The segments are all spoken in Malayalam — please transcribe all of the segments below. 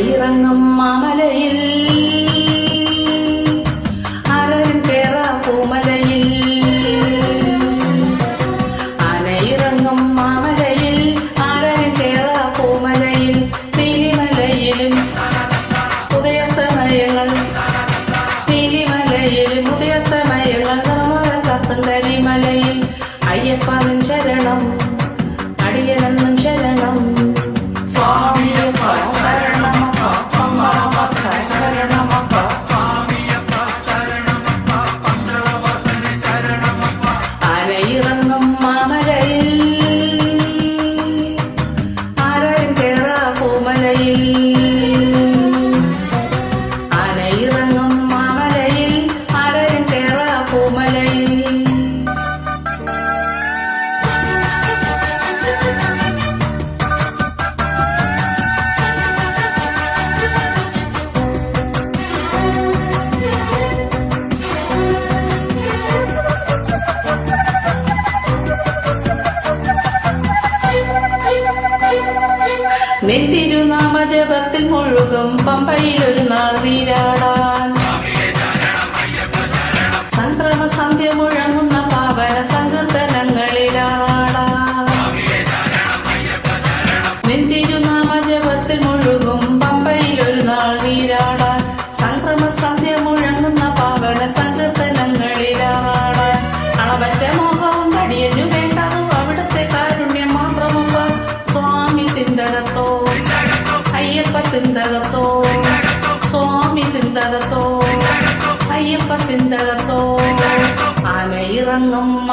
ആനയിറങ്ങും മാമലയിൽ നിന്തിരുനാമജപത്തിൽ മുഴുകും പമ്പയിൽ ഒരു നാൾ നീരാടാൻ. ngông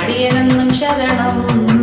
അടിയനെന്നും ശരണം.